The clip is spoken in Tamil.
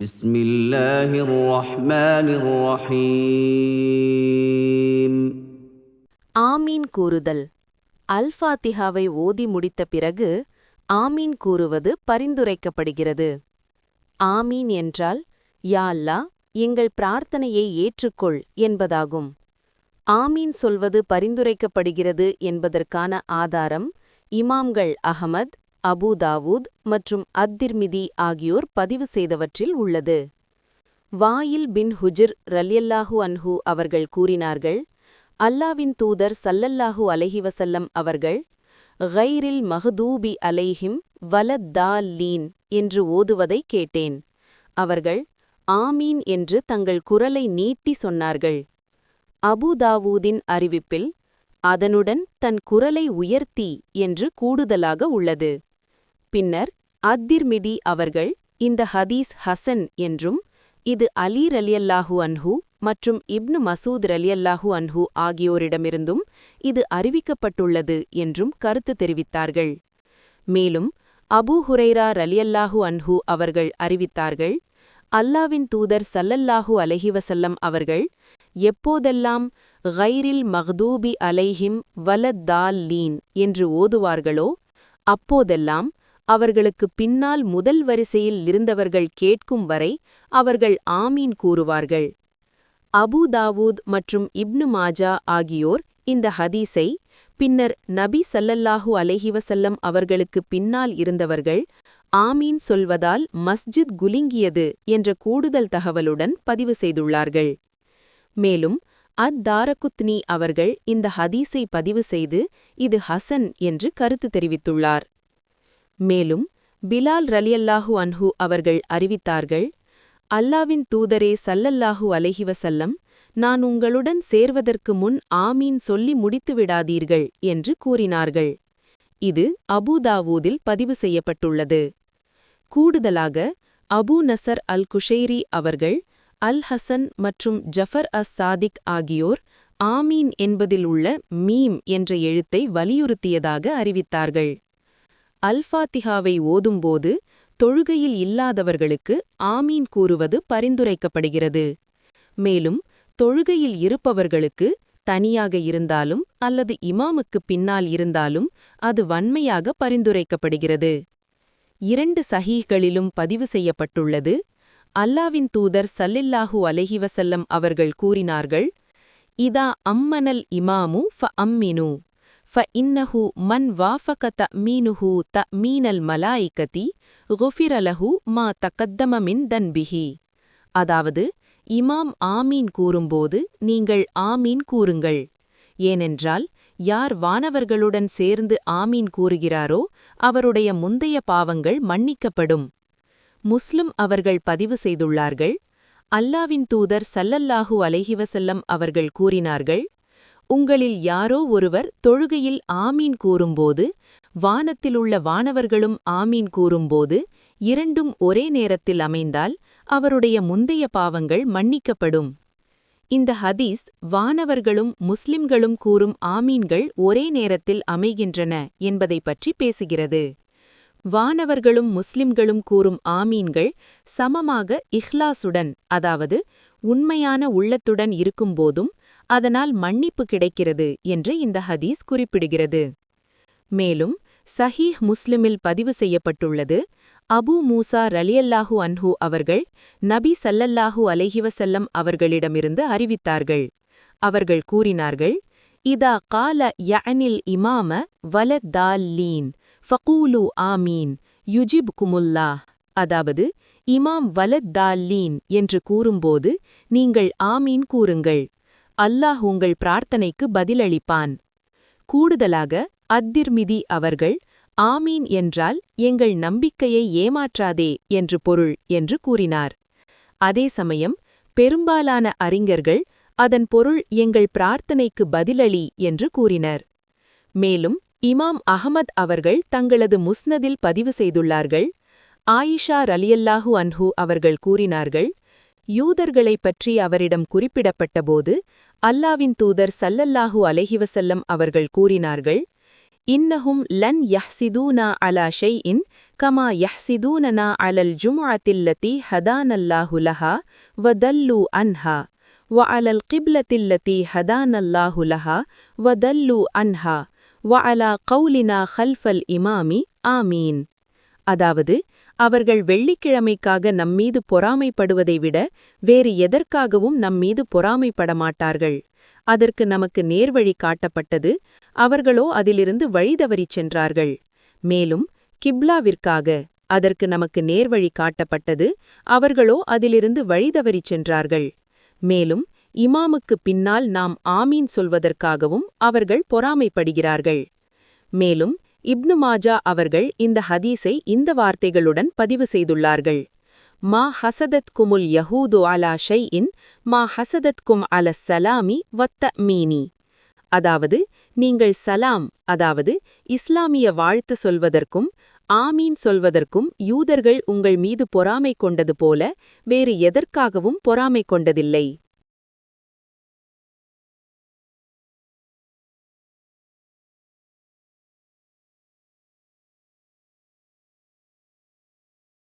بسم الله الرحمن الرحيم ஆமீன் கூறுதல் அல்ஃபாத்திஹாவை ஓதி முடித்த பிறகு ஆமீன் கூறுவது பரிந்துரைக்கப்படுகிறது ஆமீன் என்றால் யா அல்லாஹ் எங்கள் பிரார்த்தனையை ஏற்றுக்கொள் என்பதாகும் ஆமீன் சொல்வது பரிந்துரைக்கப்படுகிறது என்பதற்கான ஆதாரம் இமாம்கள் அஹமத் அபூ தாவூத் மற்றும் அத்திர்மிதி ஆகியோர் பதிவு செய்தவற்றில் உள்ளது. வாயில் பின் ஹுஜிர் ரல்யல்லாஹு அன்ஹு அவர்கள் கூறினார்கள் அல்லாவின் தூதர் சல்லல்லாஹு அலஹிவசல்லம் அவர்கள் கைரில் மஹதூபி அலைஹிம் வலத்தால்லீன் என்று ஓதுவதை கேட்டேன். அவர்கள் ஆமீன் என்று தங்கள் குரலை நீட்டி சொன்னார்கள். அபுதாவூதின் அறிவிப்பில் அதனுடன் தன் குரலை உயர்த்தி என்று கூடுதலாக உள்ளது. பின்னர் அத்திர்மிடி அவர்கள் இந்த ஹதீஸ் ஹசன் என்றும் இது அலி ரலியல்லாஹு அன்ஹு மற்றும் இப்னு மசூத் ரலியல்லாஹு அன்ஹு ஆகியோரிடமிருந்தும் இது அறிவிக்கப்பட்டுள்ளது என்றும் கருத்து தெரிவித்தார்கள். மேலும் அபூ ஹுரைரா ரலியல்லாஹு அன்ஹு அவர்கள் அறிவித்தார்கள் அல்லாவின் தூதர் சல்லல்லாஹு அலஹிவசல்லம் அவர்கள் எப்போதெல்லாம் கைரில் மஹ்தூபி அலைஹிம் வலத்தால்லீன் என்று ஓதுவார்களோ அப்போதெல்லாம் அவர்களுக்கு பின்னால் முதல் வரிசையில் இருந்தவர்கள் கேட்கும் வரை அவர்கள் ஆமீன் கூறுவார்கள். அபூ தாவூத் மற்றும் இப்னு மாஜா ஆகியோர் இந்த ஹதீஸை பின்னர் நபி சல்லல்லாஹு அலஹிவசல்லம் அவர்களுக்கு பின்னால் இருந்தவர்கள் ஆமீன் சொல்வதால் மஸ்ஜித் குலுங்கியது என்ற கூடுதல் தகவலுடன் பதிவு செய்துள்ளார்கள். மேலும் அத் தாரகுத்னி அவர்கள் இந்த ஹதீஸை பதிவு செய்து இது ஹசன் என்று கருத்து தெரிவித்துள்ளார். மேலும் பிலால் ரலியல்லாஹு அன்ஹு அவர்கள் அறிவித்தார்கள் அல்லாவின் தூதரே சல்லல்லாஹு அலஹிவசல்லம் நான் உங்களுடன் சேர்வதற்கு முன் ஆமீன் சொல்லி முடித்துவிடாதீர்கள் என்று கூறினார்கள். இது அபுதாவூதில் பதிவு செய்யப்பட்டுள்ளது. கூடுதலாக அபூ நசர் அல் குஷைரி அவர்கள் அல் ஹசன் மற்றும் ஜஃபர் அஸ் சாதிக் ஆகியோர் ஆமீன் என்பதில் உள்ள மீம் என்ற எழுத்தை வலியுறுத்தியதாக அறிவித்தார்கள். அல்ஃபாத்திஹாவை ஓதும்போது தொழுகையில் இல்லாதவர்களுக்கு ஆமீன் கூறுவது பரிந்துரைக்கப்படுகிறது. மேலும் தொழுகையில் இருப்பவர்களுக்கு தனியாக இருந்தாலும் அல்லது இமாமுக்கு பின்னால் இருந்தாலும் அது வன்மையாக பரிந்துரைக்கப்படுகிறது. இரண்டு சஹீகளிலும் பதிவு செய்யப்பட்டுள்ளது அல்லாவின் தூதர் சல்லில்லாஹு அலஹிவசல்லம் அவர்கள் கூறினார்கள் இதா அம்மனல் இமாமு ஃப அம்மினு ஃப இன்னஹு மன் வாஃபக தமீனுஹு தமீனல் மலாய்கதி குஃபிரலஹு மா தக்கத்தம மின் தன்பிஹி. அதாவது இமாம் ஆமீன் கூறும்போது நீங்கள் ஆமீன் கூறுங்கள். ஏனென்றால் யார் வானவர்களுடன் சேர்ந்து ஆமீன் கூறுகிறாரோ அவருடைய முந்தைய பாவங்கள் மன்னிக்கப்படும். முஸ்லிம் அவர்கள் பதிவு செய்துள்ளார்கள் அல்லாவின் தூதர் சல்லல்லாஹு அலைஹிவசல்லம் அவர்கள் கூறினார்கள் உங்களில் யாரோ ஒருவர் தொழுகையில் ஆமீன் கூறும்போது வானத்திலுள்ள வானவர்களும் ஆமீன் கூறும்போது இரண்டும் ஒரே நேரத்தில் அமைந்தால் அவருடைய முந்தைய பாவங்கள் மன்னிக்கப்படும். இந்த ஹதீஸ் வானவர்களும் முஸ்லிம்களும் கூறும் ஆமீன்கள் ஒரே நேரத்தில் அமைகின்றன என்பதை பற்றி பேசுகிறது. வானவர்களும் முஸ்லிம்களும் கூறும் ஆமீன்கள் சமமாக இஹ்லாசுடன் அதாவது உண்மையான உள்ளத்துடன் இருக்கும்போதும் அதனால் மன்னிப்பு கிடைக்கிறது என்று இந்த ஹதீஸ் குறிப்பிடுகிறது. மேலும் சஹீஹ் முஸ்லிமில் பதிவு செய்யப்பட்டுள்ளது அபு மூசா ரலியல்லாஹு அன்ஹு அவர்கள் நபி சல்லல்லாஹு அலைஹிவசல்லம் அவர்களிடமிருந்து அறிவித்தார்கள். அவர்கள் கூறினார்கள் இதா கால யனில் இமாம வலத்தால்லீன் ஃபகூலு ஆமீன் யுஜிப் குமுல்லா அதாவது இமாம் வலத்தால்லீன் என்று கூறும்போது நீங்கள் ஆமீன் கூறுங்கள். அல்லாஹ் உங்கள் பிரார்த்தனைக்கு பதிலளிப்பான். கூடுதலாக அத்திர்மிதி அவர்கள் ஆமீன் என்றால் எங்கள் நம்பிக்கையை ஏமாற்றாதே என்று பொருள் என்று கூறினார். அதே சமயம் பெரும்பாலான அறிஞர்கள் அதன் பொருள் எங்கள் பிரார்த்தனைக்கு பதிலளி என்று கூறினர். மேலும் இமாம் அகமத் அவர்கள் தங்களது முஸ்னதில் பதிவு செய்துள்ளார்கள். ஆயிஷா ரலியல்லாஹு அன்ஹு அவர்கள் கூறினார்கள் யூதர்களைப் பற்றி அவரிடம் குறிப்பிடப்பட்டபோது அல்லாவின் தூதர் சல்லல்லாஹு அலஹிவசல்லம் அவர்கள் கூறினார்கள் இன்னஹும் லன் யஹ்சிதூனா அலா ஷெய் இன் கமா யஹ்சிதூனனா அலல் ஜுமுஅத்தில்லத்தி ஹதானல்லாஹுலஹா வ தல்லு அன்ஹா வ அலல் கிப்லத்தில்லத்தி ஹதானல்லாஹுலஹா வ தல்லு அன்ஹா வ அலா கௌலினா ஹல்ஃபல் இமாமி ஆமீன். அதாவது அவர்கள் வெள்ளிக்கிழமைக்காக நம்மீது பொறாமைப்படுவதை விட வேறு எதற்காகவும் நம்மீது பொறாமைப்பட மாட்டார்கள் அதற்கு நமக்கு நேர்வழி காட்டப்பட்டது அவர்களோ அதிலிருந்து வழிதவறிச் சென்றார்கள். மேலும் கிப்லாவிற்காக அதற்கு நமக்கு நேர்வழி காட்டப்பட்டது அவர்களோ அதிலிருந்து வழிதவறிச் சென்றார்கள். மேலும் இமாமுக்கு பின்னால் நாம் ஆமீன் சொல்வதற்காகவும் அவர்கள் பொறாமைப்படுகிறார்கள். மேலும் இப்னு மாஜா அவர்கள் இந்த ஹதீஸை இந்த வார்த்தைகளுடன் பதிவு செய்துள்ளார்கள். மா ஹசதத் குமுல் யஹூது அலா ஷைஇன் மா ஹசதத் கும் அல சலாமி வத்த மீனி அதாவது நீங்கள் சலாம் அதாவது இஸ்லாமிய வாழ்த்து சொல்வதற்கும் ஆமீன் சொல்வதற்கும் யூதர்கள் உங்கள் மீது பொறாமை கொண்டது போல வேறு எதற்காகவும் பொறாமை கொண்டதில்லை.